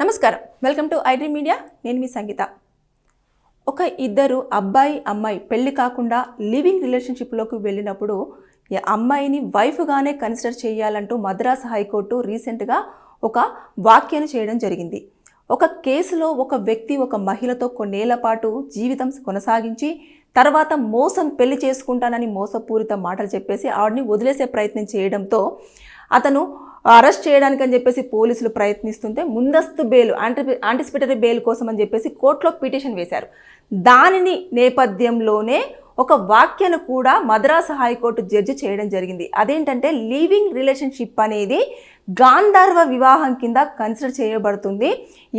నమస్కారం. Welcome to iDream media. నేను మీ సంగీత. ఒక ఇద్దరు అబ్బాయి అమ్మాయి పెళ్ళి కాకుండా లివింగ్ రిలేషన్షిప్లోకి వెళ్ళినప్పుడు అమ్మాయిని వైఫ్గానే కన్సిడర్ చేయాలంటూ మద్రాస్ హైకోర్టు రీసెంట్గా ఒక వ్యాఖ్యను చేయడం జరిగింది. ఒక కేసులో ఒక వ్యక్తి ఒక మహిళతో కొన్నేళ్ళ పాటు జీవితం కొనసాగించి తర్వాత మోసం పెళ్ళి చేసుకుంటానని మోసపూరిత మాటలు చెప్పేసి ఆవిడని వదిలేసే ప్రయత్నం చేయడంతో అతను అరెస్ట్ చేయడానికి అని చెప్పేసి పోలీసులు ప్రయత్నిస్తుంటే ముందస్తు బెయిల్ ఆంటీ ఆంటిసిపేటరీ బెయిల్ కోసం అని చెప్పేసి కోర్టులో పిటిషన్ వేశారు. దానిని నేపథ్యంలోనే ఒక వాక్యను కూడా మద్రాసు హైకోర్టు జడ్జి చేయడం జరిగింది. అదేంటంటే లీవింగ్ రిలేషన్షిప్ అనేది గాంధర్వ వివాహం కింద కన్సిడర్ చేయబడుతుంది.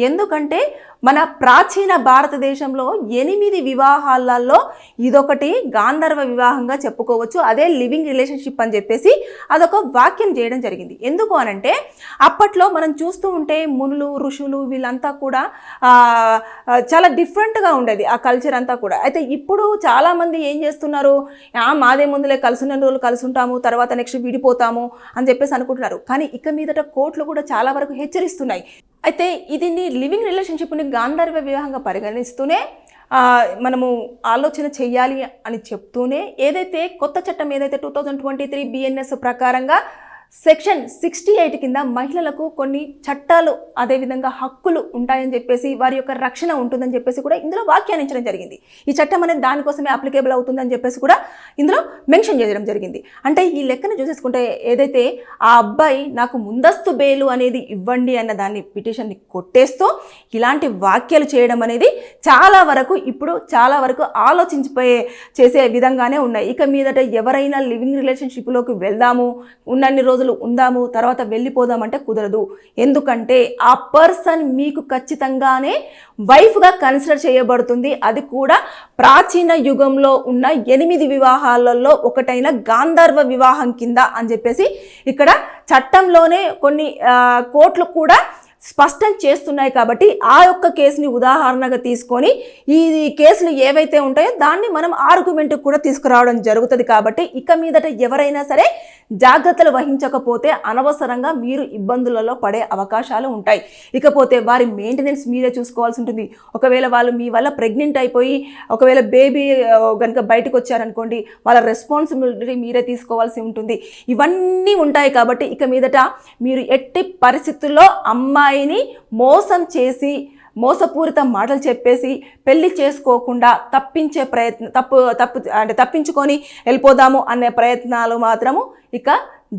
ఎందుకంటే మన ప్రాచీన భారతదేశంలో ఎనిమిది వివాహాలలో ఇదొకటి గాంధర్వ వివాహంగా చెప్పుకోవచ్చు. అదే లివింగ్ రిలేషన్షిప్ అని చెప్పేసి అదొక వాక్యం చేయడం జరిగింది. ఎందుకు అనంటే అప్పట్లో మనం చూస్తూ ఉంటే మునులు ఋషులు వీళ్ళంతా కూడా చాలా డిఫరెంట్గా ఉండేది ఆ కల్చర్ అంతా కూడా. అయితే ఇప్పుడు చాలామంది ఏం చేస్తున్నారు? మాదే ముందులే కలిసిన రోజులు కలిసి ఉంటాము తర్వాత నెక్స్ట్ విడిపోతాము అని చెప్పేసి అనుకుంటున్నారు. కానీ ఇక మీదట కోర్టులు కూడా చాలా వరకు హెచ్చరిస్తున్నాయి. అయితే ఇది లివింగ్ రిలేషన్షిప్ని గాంధర్వ వివాహంగా పరిగణిస్తూనే మనము ఆలోచన చేయాలి అని చెప్తూనే ఏదైతే కొత్త చట్టం ఏదైతే two thousand twenty three BNS ప్రకారంగా సెక్షన్ సిక్స్టీ ఎయిట్ కింద మహిళలకు కొన్ని చట్టాలు అదేవిధంగా హక్కులు ఉంటాయని చెప్పేసి వారి యొక్క రక్షణ ఉంటుందని చెప్పేసి కూడా ఇందులో వ్యాఖ్యానించడం జరిగింది. ఈ చట్టం అనేది దానికోసమే అప్లికేబుల్ అవుతుందని చెప్పేసి కూడా ఇందులో మెన్షన్ చేయడం జరిగింది. అంటే ఈ లెక్కను చూసేసుకుంటే ఏదైతే ఆ అబ్బాయి నాకు ముందస్తు బెయిలు అనేది ఇవ్వండి అన్న దాన్ని పిటిషన్ని కొట్టేస్తూ ఇలాంటి వ్యాఖ్యలు చేయడం అనేది చాలా వరకు ఇప్పుడు చాలా వరకు ఆలోచించిపోయే చేసే విధంగానే ఉన్నాయి. ఇక మీదట ఎవరైనా లివింగ్ రిలేషన్షిప్లోకి వెళ్దాము ఉన్నన్ని రోజులు ఉందాము తర్వాత వెళ్ళిపోదామంటే కుదరదు. ఎందుకంటే ఆ పర్సన్ మీకు ఖచ్చితంగానే వైఫ్గా కన్సిడర్ చేయబడుతుంది. అది కూడా ప్రాచీన యుగంలో ఉన్న ఎనిమిది వివాహాలలో ఒకటైన గాంధర్వ వివాహం కింద అని చెప్పేసి ఇక్కడ చట్టంలోనే కొన్ని ఆ, కోర్టులు కూడా స్పష్టం చేస్తున్నాయి కాబట్టి ఆ యొక్క కేసుని ఉదాహరణగా తీసుకొని ఈ కేసులు ఏవైతే ఉంటాయో దాన్ని మనం ఆర్గ్యుమెంట్ కూడా తీసుకురావడం జరుగుతుంది కాబట్టి ఇక మీదట ఎవరైనా సరే జాగ్రత్తలు వహించకపోతే అనవసరంగా మీరు ఇబ్బందులలో పడే అవకాశాలు ఉంటాయి. ఇకపోతే వారి మెయింటెనెన్స్ మీరే చూసుకోవాల్సి ఉంటుంది. ఒకవేళ వాళ్ళు మీ వల్ల ప్రెగ్నెంట్ అయిపోయి ఒకవేళ బేబీ కనుక బయటకు వచ్చారనుకోండి వాళ్ళ రెస్పాన్సిబిలిటీ మీరే తీసుకోవాల్సి ఉంటుంది. ఇవన్నీ ఉంటాయి కాబట్టి ఇక మీదట మీరు ఎట్టి పరిస్థితుల్లో అమ్మాయిని మోసం చేసి మోసపూరిత మాటలు చెప్పేసి పెళ్ళి చేసుకోకుండా తప్పించే ప్రయత్నం తప్పు తప్పు అంటే తప్పించుకొని వెళ్ళిపోదాము అనే ప్రయత్నాలు మాత్రము ఇక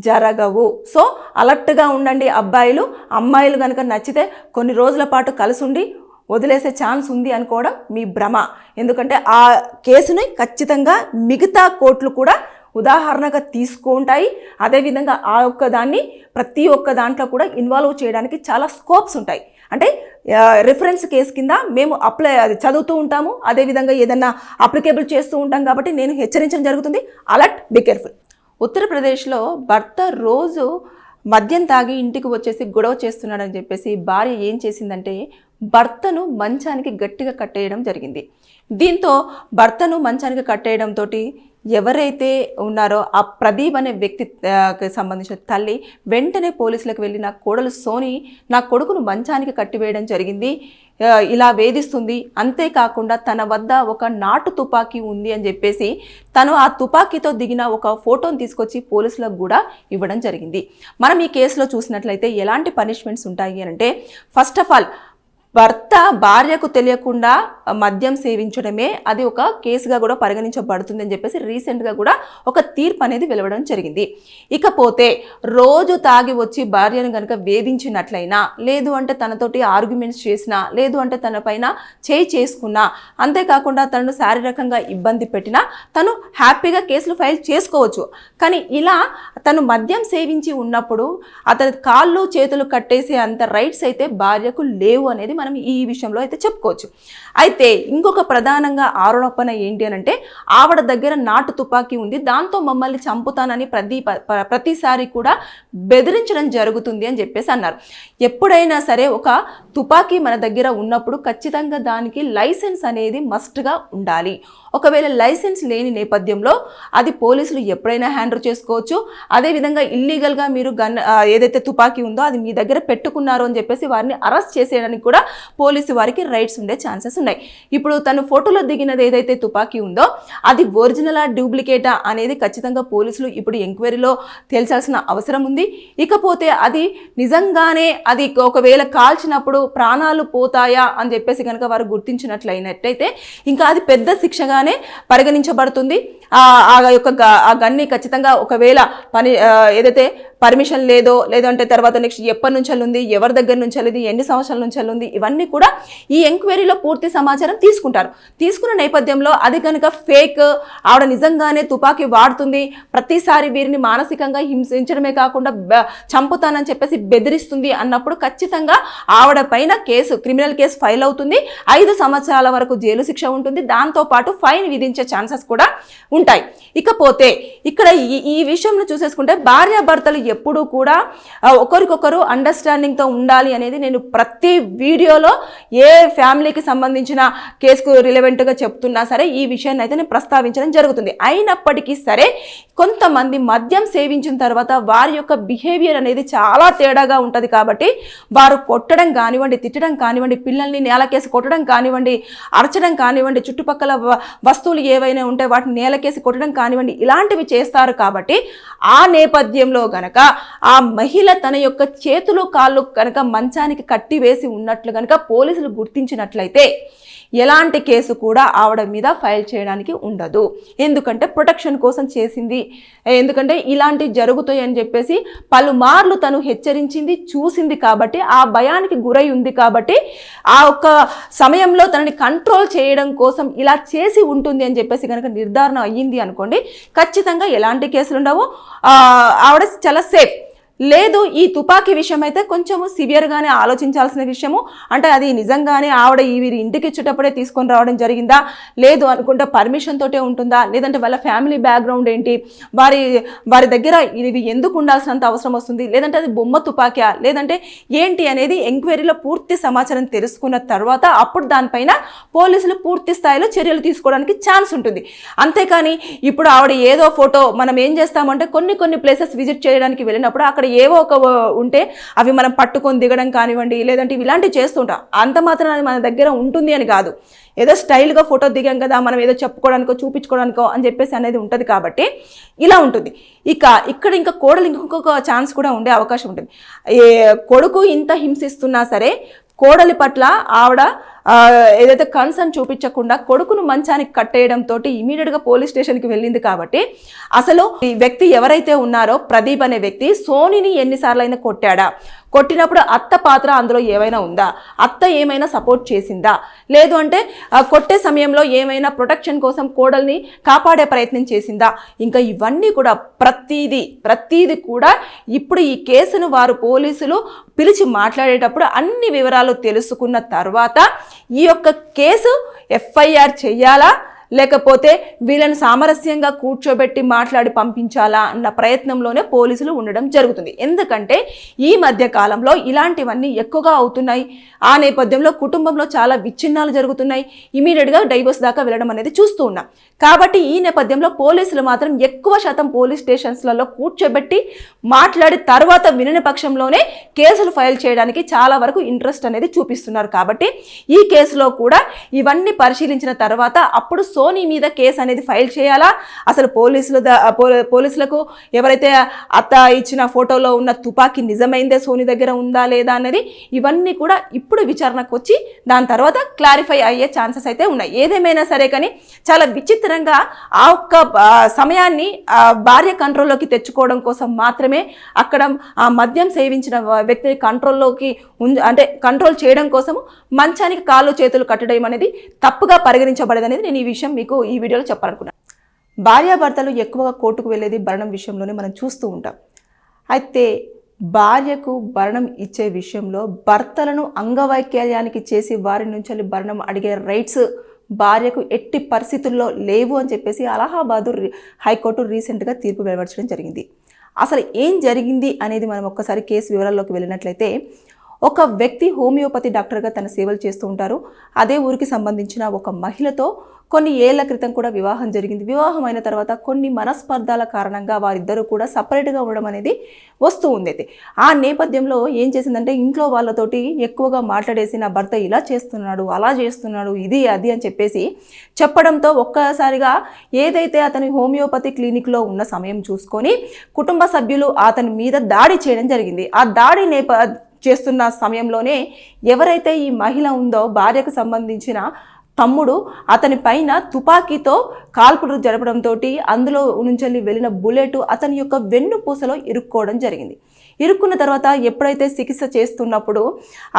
జరగవు. సో అలర్ట్గా ఉండండి అబ్బాయిలు. అమ్మాయిలు కనుక నచ్చితే కొన్ని రోజుల పాటు కలిసి ఉండి వదిలేసే ఛాన్స్ ఉంది అనుకోవడం మీ భ్రమ. ఎందుకంటే ఆ కేసుని ఖచ్చితంగా మిగతా కోర్టులు కూడా ఉదాహరణగా తీసుకుంటాయి. అదేవిధంగా ఆ ఒక్క దాన్ని ప్రతి ఒక్క దాంట్లో కూడా ఇన్వాల్వ్ చేయడానికి చాలా స్కోప్స్ ఉంటాయి. అంటే రిఫరెన్స్ కేసు కింద మేము అప్లై అది చదువుతూ ఉంటాము. అదేవిధంగా ఏదన్నా అప్లికేబుల్ చేస్తూ ఉంటాం కాబట్టి నేను హెచ్చరించడం జరుగుతుంది. అలర్ట్ బి కేర్ఫుల్ ఉత్తరప్రదేశ్లో భర్త రోజు మద్యం తాగి ఇంటికి వచ్చేసి గొడవ చేస్తున్నాడని చెప్పేసి భార్య ఏం చేసిందంటే భర్తను మంచానికి గట్టిగా కట్టేయడం జరిగింది. దీంతో భర్తను మంచానికి కట్టేయడంతో ఎవరైతే ఉన్నారో ఆ ప్రదీప్ అనే వ్యక్తి సంబంధించిన తల్లి వెంటనే పోలీసులకు వెళ్ళి నా కోడలు సోని నా కొడుకును మంచానికి కట్టివేయడం జరిగింది. ఇలా వేధిస్తుంది. అంతేకాకుండా తన వద్ద ఒక నాటు తుపాకీ ఉంది అని చెప్పేసి తను ఆ తుపాకీతో దిగిన ఒక ఫోటోని తీసుకొచ్చి పోలీసులకు కూడా ఇవ్వడం జరిగింది. మనం ఈ కేసులో చూసినట్లయితే ఎలాంటి పనిష్మెంట్స్ ఉంటాయి అని అంటే ఫస్ట్ ఆఫ్ ఆల్ భర్త భార్యకు తెలియకుండా మద్యం సేవించడమే అది ఒక కేసుగా కూడా పరిగణించబడుతుంది అని చెప్పేసి రీసెంట్గా కూడా ఒక తీర్పు అనేది వెలువడం జరిగింది. ఇకపోతే రోజు తాగి వచ్చి భార్యను కనుక వేధించినట్లయినా లేదు అంటే తనతోటి ఆర్గ్యుమెంట్స్ చేసినా లేదు అంటే తన పైన చేయి చేసుకున్నా అంతేకాకుండా తనను శారీరకంగా ఇబ్బంది పెట్టినా తను హ్యాపీగా కేసులు ఫైల్ చేసుకోవచ్చు. కానీ ఇలా తను మద్యం సేవించి ఉన్నప్పుడు అతని కాళ్ళు చేతులు కట్టేసే అంత రైట్స్ అయితే భార్యకు లేవు అనేది మనం ఈ విషయంలో అయితే చెప్పుకోవచ్చు. అయితే ఇంకొక ప్రధానంగా ఆరోపణ ఏంటి అని అంటే ఆవిడ దగ్గర నాటు తుపాకీ ఉంది దాంతో మమ్మల్ని చంపుతానని ప్రతి ప్రతిసారి కూడా బెదిరించడం జరుగుతుంది అని చెప్పేసి అన్నారు. ఎప్పుడైనా సరే ఒక తుపాకీ మన దగ్గర ఉన్నప్పుడు ఖచ్చితంగా దానికి లైసెన్స్ అనేది మస్ట్గా ఉండాలి. ఒకవేళ లైసెన్స్ లేని నేపథ్యంలో అది పోలీసులు ఎప్పుడైనా హ్యాండిల్ చేసుకోవచ్చు. అదేవిధంగా ఇల్లీగల్గా మీరు గన్ ఏదైతే తుపాకీ ఉందో అది మీ దగ్గర పెట్టుకున్నారు అని చెప్పేసి వారిని అరెస్ట్ చేసేయడానికి కూడా పోలీసు వారికి రైట్స్ ఉండే ఛాన్సెస్ ఉన్నాయి. ఇప్పుడు తను ఫోటోలో దిగినది ఏదైతే తుపాకీ ఉందో అది ఒరిజినలా డూప్లికేటా అనేది ఖచ్చితంగా పోలీసులు ఇప్పుడు ఎంక్వైరీలో తేల్చాల్సిన అవసరం ఉంది. ఇకపోతే అది నిజంగానే అది ఒకవేళ కాల్చినప్పుడు ప్రాణాలు పోతాయా అని చెప్పేసి కనుక వారు గుర్తించినట్లయినట్టయితే ఇంకా అది పెద్ద శిక్షగానే పరిగణించబడుతుంది. ఆ ఆ యొక్క ఆ గన్ని ఖచ్చితంగా ఒకవేళ పని ఆ, ఏదైతే పర్మిషన్ లేదో లేదంటే తర్వాత నెక్స్ట్ ఎప్పటి నుంచి ఉంది ఎవరి దగ్గర నుంచి వెళ్ళింది ఎన్ని సంవత్సరాల నుంచి ఉంది ఇవన్నీ కూడా ఈ ఎంక్వైరీలో పూర్తి సమాచారం తీసుకుంటారు. తీసుకున్న నేపథ్యంలో అది కనుక ఫేక్ ఆవిడ నిజంగానే తుపాకీ వాడుతుంది ప్రతిసారి వీరిని మానసికంగా హింసించడమే కాకుండా బ- చంపుతానని చెప్పేసి బెదిరిస్తుంది అన్నప్పుడు ఖచ్చితంగా ఆవిడ పైన కేసు క్రిమినల్ కేసు ఫైల్ అవుతుంది. ఐదు సంవత్సరాల వరకు జైలు శిక్ష ఉంటుంది. దాంతోపాటు ఫైన్ విధించే ఛాన్సెస్ కూడా ఉంటాయి. ఇకపోతే ఇక్కడ ఈ ఈ విషయంలో చూసేసుకుంటే భార్యాభర్తలు ఎప్పుడూ కూడా ఒకరికొకరు అండర్స్టాండింగ్తో ఉండాలి అనేది నేను ప్రతి వీడియోలో ఏ ఫ్యామిలీకి సంబంధించిన కేసుకు రిలవెంట్గా చెప్తున్నా సరే ఈ విషయాన్ని అయితే నేను ప్రస్తావించడం జరుగుతుంది. అయినప్పటికీ సరే కొంతమంది మద్యం సేవించిన తర్వాత వారి యొక్క బిహేవియర్ అనేది చాలా తేడాగా ఉంటుంది కాబట్టి వారు కొట్టడం కానివ్వండి తిట్టడం కానివ్వండి పిల్లల్ని నేలకేసి కొట్టడం కానివ్వండి అరచడం కానివ్వండి చుట్టుపక్కల వస్తువులు ఏవైనా ఉంటే వాటిని నేలకేసి కొట్టడం కానివ్వండి ఇలాంటివి చేస్తారు కాబట్టి ఆ నేపథ్యంలో గనక ఆ మహిళ తన యొక్క చేతులు కాళ్ళు కనుక మంచానికి కట్టి వేసి ఉన్నట్లు కనుక పోలీసులు గుర్తించినట్లయితే ఎలాంటి కేసు కూడా ఆవిడ మీద ఫైల్ చేయడానికి ఉండదు. ఎందుకంటే ప్రొటెక్షన్ కోసం చేసింది. ఎందుకంటే ఇలాంటివి జరుగుతాయి అని చెప్పేసి పలుమార్లు తను హెచ్చరించింది చూసింది కాబట్టి ఆ భయానికి గురై ఉంది కాబట్టి ఆ ఒక్క సమయంలో తనని కంట్రోల్ చేయడం కోసం ఇలా చేసి ఉంటుంది అని చెప్పేసి కనుక నిర్ధారణ అయ్యింది అనుకోండి ఖచ్చితంగా ఎలాంటి కేసులు ఉండవు ఆవిడ చాలా సేఫ్ లేదు ఈ తుపాకీ విషయం అయితే కొంచెము సివియర్గానే ఆలోచించాల్సిన విషయము. అంటే అది నిజంగానే ఆవిడ ఈ వీరి ఇంటికి ఇచ్చేటప్పుడే తీసుకొని రావడం జరిగిందా? లేదు అనుకుంటే పర్మిషన్ తోటే ఉంటుందా? లేదంటే వాళ్ళ ఫ్యామిలీ బ్యాక్గ్రౌండ్ ఏంటి? వారి వారి దగ్గర ఇది ఎందుకు ఉండాల్సినంత అవసరం వస్తుంది? లేదంటే అది బొమ్మ తుపాకీయా? లేదంటే ఏంటి అనేది ఎంక్వైరీలో పూర్తి సమాచారం తెలుసుకున్న తర్వాత అప్పుడు దానిపైన పోలీసులు పూర్తి స్థాయిలో చర్యలు తీసుకోవడానికి ఛాన్స్ ఉంటుంది. అంతేకాని ఇప్పుడు ఆవిడ ఏదో ఫోటో మనం ఏం చేస్తామంటే కొన్ని కొన్ని ప్లేసెస్ విజిట్ చేయడానికి వెళ్ళినప్పుడు అక్కడ ఏవో ఒక ఉంటే అవి మనం పట్టుకొని దిగడం కానివ్వండి లేదంటే ఇవి ఇలాంటివి చేస్తుంటాం. అంత మాత్రం అది మన దగ్గర ఉంటుంది అని కాదు. ఏదో స్టైల్గా ఫోటో దిగాం కదా మనం ఏదో చెప్పుకోవడానికో చూపించుకోవడానికో అని చెప్పేసి అనేది ఉంటుంది కాబట్టి ఇలా ఉంటుంది. ఇక ఇక్కడ ఇంకా కోడలు ఇంకొక ఛాన్స్ కూడా ఉండే అవకాశం ఉంటుంది. కొడుకు ఇంత హింసిస్తున్నా సరే కోడలి పట్ల ఆవిడ ఏదైతే కన్సర్న్ చూపించకుండా కొడుకును మంచానికి కట్టేయడంతో ఇమీడియట్గా పోలీస్ స్టేషన్కి వెళ్ళింది కాబట్టి అసలు ఈ వ్యక్తి ఎవరైతే ఉన్నారో ప్రదీప్ అనే వ్యక్తి సోనిని ఎన్నిసార్లు అయినా కొట్టాడా? కొట్టినప్పుడు అత్త పాత్ర అందులో ఏమైనా ఉందా? అత్త ఏమైనా సపోర్ట్ చేసిందా? లేదు అంటే కొట్టే సమయంలో ఏమైనా ప్రొటెక్షన్ కోసం కోడల్ని కాపాడే ప్రయత్నం చేసిందా? ఇంకా ఇవన్నీ కూడా ప్రతీది ప్రతీది కూడా ఇప్పుడు ఈ కేసును వారు పోలీసులు పిలిచి మాట్లాడేటప్పుడు అన్ని వివరాలు తెలుసుకున్న తర్వాత ఈ యొక్క కేసు ఎఫ్ఐఆర్ చెయ్యాలా లేకపోతే వీళ్ళని సామరస్యంగా కూర్చోబెట్టి మాట్లాడి పంపించాలా అన్న ప్రయత్నంలోనే పోలీసులు ఉండడం జరుగుతుంది. ఎందుకంటే ఈ మధ్య కాలంలో ఇలాంటివన్నీ ఎక్కువగా అవుతున్నాయి. ఆ నేపథ్యంలో కుటుంబంలో చాలా విచ్ఛిన్నాలు జరుగుతున్నాయి. ఇమీడియట్గా డైవర్స్ దాకా వెళ్ళడం అనేది చూస్తూ ఉన్నాం. కాబట్టి ఈ నేపథ్యంలో పోలీసులు మాత్రం ఎక్కువ శాతం పోలీస్ స్టేషన్స్లలో కూర్చోబెట్టి మాట్లాడి తర్వాత వినని పక్షంలోనే కేసులు ఫైల్ చేయడానికి చాలా వరకు ఇంట్రెస్ట్ అనేది చూపిస్తున్నారు. కాబట్టి ఈ కేసులో కూడా ఇవన్నీ పరిశీలించిన తర్వాత అప్పుడు సోనీ మీద కేసు అనేది ఫైల్ చేయాలా? అసలు పోలీసులు పో- పోలీసులకు ఎవరైతే అత్త ఇచ్చిన ఫోటోలో ఉన్న తుపాకీ నిజమైందే సోనీ దగ్గర ఉందా లేదా అనేది ఇవన్నీ కూడా ఇప్పుడు విచారణకు వచ్చి దాని తర్వాత క్లారిఫై అయ్యే ఛాన్సెస్ అయితే ఉన్నాయి. ఏదేమైనా సరే కానీ చాలా విచిత్రంగా ఆ ఒక్క సమయాన్ని భార్య కంట్రోల్లోకి తెచ్చుకోవడం కోసం మాత్రమే అక్కడ ఆ మద్యం సేవించిన వ్యక్తిని కంట్రోల్లోకి ఉంచ అంటే కంట్రోల్ చేయడం కోసం మంచానికి కాళ్ళు చేతులు కట్టడం అనేది తప్పుగా పరిగణించబడేది అనేది నేను ఈ విషయం మీకు ఈ వీడియోలో చెప్పాలనుకున్నాను భార్యాభర్తలు ఎక్కువగా కోర్టుకు వెళ్ళేది భరణం విషయంలోనే మనం చూస్తూ ఉంటాం. అయితే భార్యకు భరణం ఇచ్చే విషయంలో భర్తలను అంగవైకల్యానికి చేసి వారి నుంచి వెళ్ళి భరణం అడిగే రైట్స్ భార్యకు ఎట్టి పరిస్థితుల్లో లేవు అని చెప్పేసి అలహాబాదు హైకోర్టు రీసెంట్గా తీర్పు వెలువరించడం జరిగింది. అసలు ఏం జరిగింది అనేది మనం ఒక్కసారి కేసు వివరాల్లోకి వెళ్ళినట్లయితే ఒక వ్యక్తి హోమియోపతి డాక్టర్గా తన సేవలు చేస్తూ ఉంటారు. అదే ఊరికి సంబంధించిన ఒక మహిళతో కొన్ని ఏళ్ళ క్రితం కూడా వివాహం జరిగింది. వివాహం అయిన తర్వాత కొన్ని మనస్పర్ధాల కారణంగా వారిద్దరూ కూడా సపరేట్గా ఉండడం అనేది వస్తూ ఉంది అయితే ఆ నేపథ్యంలో ఏం చేసిందంటే ఇంట్లో వాళ్ళతోటి ఎక్కువగా మాట్లాడేసి నా భర్త ఇలా చేస్తున్నాడు అలా చేస్తున్నాడు ఇది అది అని చెప్పేసి చెప్పడంతో ఒక్కసారిగా ఏదైతే అతని హోమియోపతి క్లినిక్లో ఉన్న సమయం చూసుకొని కుటుంబ సభ్యులు అతని మీద దాడి చేయడం జరిగింది. ఆ దాడి నేప చేస్తున్న సమయంలోనే ఎవరైతే ఈ మహిళ ఉందో భార్యకు సంబంధించిన తమ్ముడు అతని పైన తుపాకీతో కాల్పులు జరపడంతో అందులో నుంచి వెళ్ళిన బుల్లెట్ అతని యొక్క వెన్నుపూసలో ఇరుక్కోవడం జరిగింది. ఇరుక్కున్న తర్వాత ఎప్పుడైతే చికిత్స చేస్తున్నప్పుడు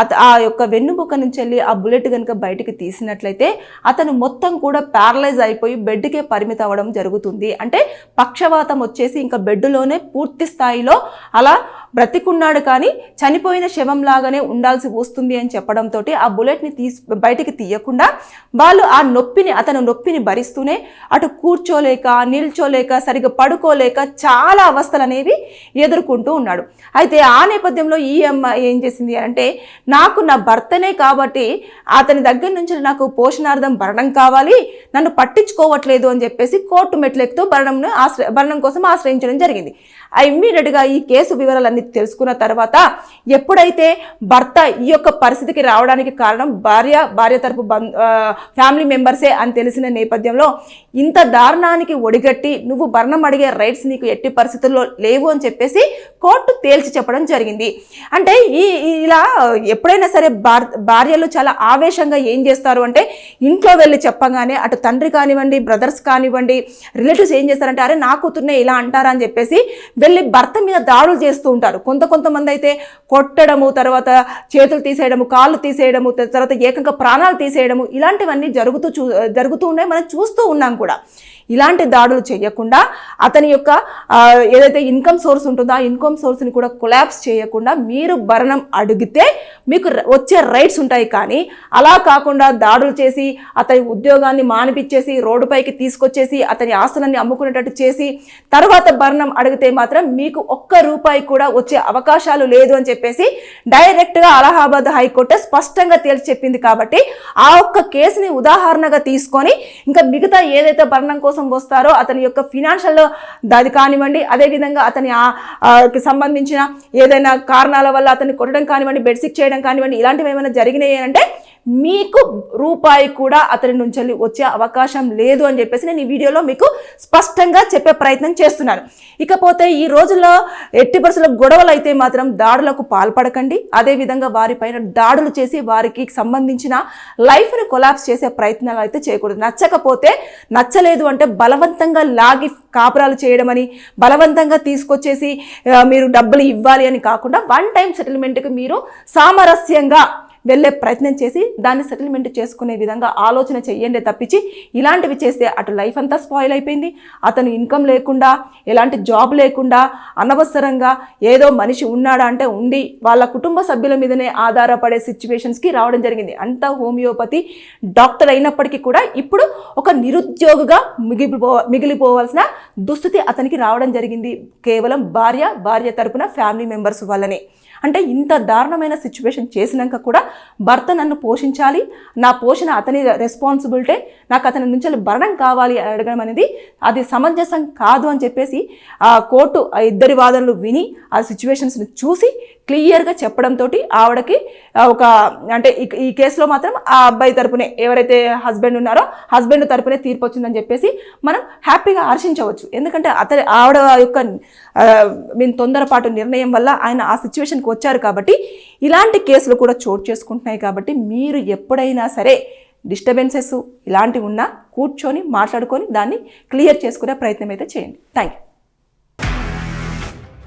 అత ఆ యొక్క వెన్నుముక నుంచి వెళ్ళి ఆ బుల్లెట్ కనుక బయటికి తీసినట్లయితే అతను మొత్తం కూడా ప్యారలైజ్ అయిపోయి బెడ్కే పరిమితం అవ్వడం జరుగుతుంది. అంటే పక్షవాతం వచ్చేసి ఇంకా బెడ్లోనే పూర్తి స్థాయిలో అలా బ్రతికున్నాడు కానీ చనిపోయిన శవం లాగానే ఉండాల్సి వస్తుంది అని చెప్పడంతో ఆ బుల్లెట్ని తీసి బయటికి తీయకుండా వాళ్ళు ఆ నొప్పిని అతను నొప్పిని భరిస్తూనే అటు కూర్చోలేక నిల్చోలేక సరిగ్గా పడుకోలేక చాలా అవస్థలు అనేవి ఎదుర్కొంటూ ఉన్నాడు. అయితే ఆ నేపథ్యంలో ఈ అమ్మాయి ఏం చేసింది అంటే నాకు నా భర్తనే కాబట్టి అతని దగ్గర నుంచి నాకు పోషణార్థం భరణం కావాలి నన్ను పట్టించుకోవట్లేదు అని చెప్పేసి కోర్టు మెట్లెక్కుతూ భరణంను ఆశ్రయ భరణం కోసం ఆశ్రయించడం జరిగింది. ఇమ్మీడియట్గా ఈ కేసు వివరాలన్నీ తెలుసుకున్న తర్వాత ఎప్పుడైతే భర్త ఈ యొక్క పరిస్థితికి రావడానికి కారణం భార్య భార్య తరపు ఫ్యామిలీ మెంబర్సే అని తెలిసిన నేపథ్యంలో ఇంత దారుణానికి ఒడిగట్టి నువ్వు భరణం అడిగే రైట్స్ నీకు ఎట్టి పరిస్థితుల్లో లేవు అని చెప్పేసి కోర్టు తేల్చి చెప్పడం జరిగింది. అంటే ఈ ఇలా ఎప్పుడైనా సరే భార్ భార్యలు చాలా ఆవేశంగా ఏం చేస్తారు అంటే ఇంట్లో వెళ్ళి చెప్పగానే అటు తండ్రి కానివ్వండి బ్రదర్స్ కానివ్వండి రిలేటివ్స్ ఏం చేస్తారంటే అరే నా కూతుర్నే ఇలా అంటారా? అని చెప్పేసి వెళ్ళి భర్త మీద దాడులు చేస్తూ ఉంటారు. కొంత కొంతమంది అయితే కొట్టడము తర్వాత చేతులు తీసేయడము కాళ్ళు తీసేయడము తర్వాత ఏకంగా ప్రాణాలు తీసేయడము ఇలాంటివన్నీ జరుగుతూ చూ జరుగుతూ ఉన్నాయి. మనం చూస్తూ ఉన్నాం కూడా. ఇలాంటి దాడులు చేయకుండా అతని యొక్క ఏదైతే ఇన్కమ్ సోర్స్ ఉంటుందో ఆ ఇన్కమ్ సోర్స్ని కూడా కొలాప్స్ చేయకుండా మీరు భరణం అడిగితే మీకు వచ్చే రైట్స్ ఉంటాయి. కానీ అలా కాకుండా దాడులు చేసి అతని ఉద్యోగాన్ని మానిపించేసి రోడ్డుపైకి తీసుకొచ్చేసి అతని ఆస్తులన్నీ అమ్ముకునేటట్టు చేసి తర్వాత భరణం అడిగితే మాత్రం మీకు ఒక్క రూపాయి కూడా వచ్చే అవకాశాలు లేదు అని చెప్పేసి డైరెక్ట్గా అలహాబాద్ హైకోర్టు స్పష్టంగా తేల్చి చెప్పింది. కాబట్టి ఆ ఒక్క కేసుని ఉదాహరణగా తీసుకొని ఇంకా మిగతా ఏదైతే భరణం కోసం వస్తారో అతని యొక్క ఫినాన్షియల్ అది కానివ్వండి అదేవిధంగా అతని ఆ- కి సంబంధించిన ఏదైనా కారణాల వల్ల అతన్ని కొట్టడం కానివ్వండి బెడ్సిక్ చేయడం కానివ్వండి ఇలాంటివి ఏమైనా జరిగినాయి అంటే మీకు రూపాయి కూడా అతని నుంచి వెళ్ళి వచ్చే అవకాశం లేదు అని చెప్పేసి నేను ఈ వీడియోలో మీకు స్పష్టంగా చెప్పే ప్రయత్నం చేస్తున్నాను. ఇకపోతే ఈ రోజుల్లో ఎట్టి పరిస్థితుల్లో గొడవలు అయితే మాత్రం దాడులకు పాల్పడకండి. అదేవిధంగా వారిపైన దాడులు చేసి వారికి సంబంధించిన లైఫ్ని కొలాప్స్ చేసే ప్రయత్నాలు అయితే చేయకూడదు. నచ్చకపోతే నచ్చలేదు అంటే బలవంతంగా లాగి కాపురాలు చేయడం అని బలవంతంగా తీసుకొచ్చేసి మీరు డబ్బులు ఇవ్వాలి అని కాకుండా వన్ టైం సెటిల్మెంట్కి మీరు సామరస్యంగా వెళ్ళే ప్రయత్నం చేసి దాన్ని సెటిల్మెంట్ చేసుకునే విధంగా ఆలోచన చెయ్యండి తప్పించి ఇలాంటివి చేస్తే అటు లైఫ్ అంతా స్పాయిల్ అయిపోయింది. అతను ఇన్కమ్ లేకుండా ఎలాంటి జాబ్ లేకుండా అనవసరంగా ఏదో మనిషి ఉన్నాడా అంటే ఉండి వాళ్ళ కుటుంబ సభ్యుల మీదనే ఆధారపడే సిచ్యువేషన్స్కి రావడం జరిగింది. అంత హోమియోపతి డాక్టర్ అయినప్పటికీ కూడా ఇప్పుడు ఒక నిరుద్యోగిగా మిగిలిపో మిగిలిపోవాల్సిన దుస్థితి అతనికి రావడం జరిగింది. కేవలం భార్య భార్య తరపున ఫ్యామిలీ మెంబర్స్ వల్లనే. అంటే ఇంత దారుణమైన సిచ్యువేషన్ చేసినాక కూడా భర్త నన్ను పోషించాలి నా పోషణ అతని రెస్పాన్సిబిలిటీ నాకు అతని నుంచి భరణం కావాలి అని అడగడం అనేది అది సమంజసం కాదు అని చెప్పేసి ఆ కోర్టు ఆ ఇద్దరి వాదనలు విని ఆ సిచ్యువేషన్స్ని చూసి క్లియర్గా చెప్పడంతో ఆవిడకి ఒక అంటే ఈ- ఈ కేసులో మాత్రం ఆ అబ్బాయి తరపునే ఎవరైతే హస్బెండ్ ఉన్నారో హస్బెండ్ తరపునే తీర్పు వచ్చిందని చెప్పేసి మనం హ్యాపీగా హర్షించవచ్చు. ఎందుకంటే అతని ఆవిడ యొక్క మీన్ తొందరపాటు నిర్ణయం వల్ల ఆయన ఆ సిచ్యువేషన్కి వచ్చారు కాబట్టి ఇలాంటి కేసులు కూడా చోటు చేసుకుంటున్నాయి కాబట్టి మీరు ఎప్పుడైనా సరే డిస్టర్బెన్సెస్ ఇలాంటివి ఉన్నా కూర్చొని మాట్లాడుకొని దాన్ని క్లియర్ చేసుకునే ప్రయత్నం అయితే చేయండి. థ్యాంక్ యూ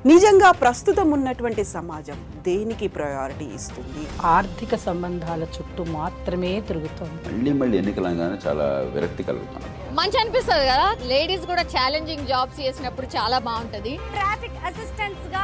నిజంగా ప్రస్తుతం ఉన్నటువంటి సమాజం దేనికి ప్రయారిటీ ఇస్తుంది? ఆర్థిక సంబంధాల చుట్టూ మాత్రమే తిరుగుతోంది. మళ్ళీ మళ్ళీ ఎన్నికలంగానే చాలా విరక్తి కలుగుతాను మంచి అనిపిస్తుంది కదా? లేడీస్ కూడా ఛాలెంజింగ్ జాబ్స్ చేసినప్పుడు చాలా బాగుంటది. ట్రాఫిక్ అసిస్టెంట్స్గా